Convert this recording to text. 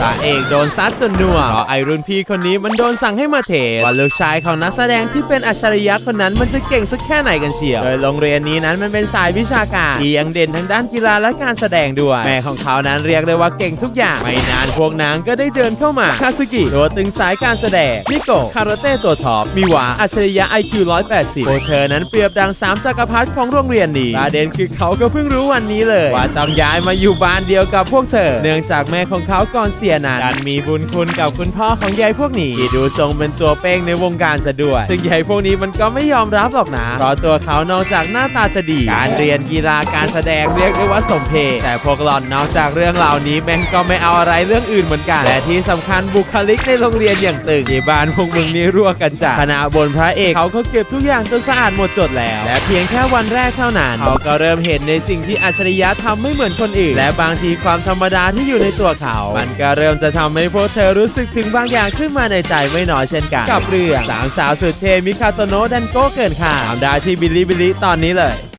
พระเอกโดนซัดจนนัวเพราะไอรุ่นพี่คนนี้มันโดนสั่งให้มาเทว่าลูกชายของนักแสดงที่เป็นอัจฉริยะคนนั้นมันจะเก่งสักแค่ไหนกันเชียว โดยโรงเรียนนี้นั้นมันเป็นสายวิชาการที่ยังเด่นทางด้านกีฬาและการแสดงด้วยแม่ของเขานั้นเรียกได้ว่าเก่งทุกอย่าง ไม่นานพวกนางก็ได้เดินเข้ามาคาสึกิตัวตึงสายการแสดงมิโกะคาราเต้ตัวท็อปมิวะอัจฉริยะ IQ 180พวกเธอนั้นเปรียบดังสามจักรพรรดิของโรงเรียนนี้ประเด็นคือเขาก็เพิ่งรู้วันนี้เลย ว่าต้องย้ายมาอยู่บ้านเดียวกับพวกเธอ เนื่องจากแม่ของเขาก่อนเสียนั้นดันมีบุญคุณกับคุณพ่อของยายพวกนี้ที่ดูทรงเป็นตัวเป้งในวงการซะด้วย ซึ่งยายพวกนี้มันก็ไม่ยอมรับหรอกนะ เพราะตัวเขานอกจากหน้าตาจะดี การเรียนกีฬาการแสดงเรียกได้ว่าสมเพชแต่พวกหล่อนนอกจากเรื่องเหล่านี้แม่งก็ไม่เอาอะไรเรื่องอื่นเหมือนกัน และที่สำคัญบุคลิกในโรงเรียนอย่างตึงที่บ้านพวกมึงนี่รั่วกันจ้ะคณะบนพระเอกเขาก็เก็บทุกอย่างจนสะอาดหมดจดแล้ว และเพียงแค่วันแรกเท่านั้นเขาก็เริ่มเห็นในสิ่งที่อัจฉริยะทำไม่เหมือนคนอื่น และบางทีความธรรมดาที่อยู่ในตัวเขา มันก็เริ่มจะทำให้พวกเธอรู้สึกถึงบางอย่างขึ้นมาในใจไม่น้อยเช่นกัน กับเรื่องสามสาวสุดเทมิคาโตโนะดันโกเกินค่ะตามได้ที่บิลลี่บิลลี่ตอนนี้เลย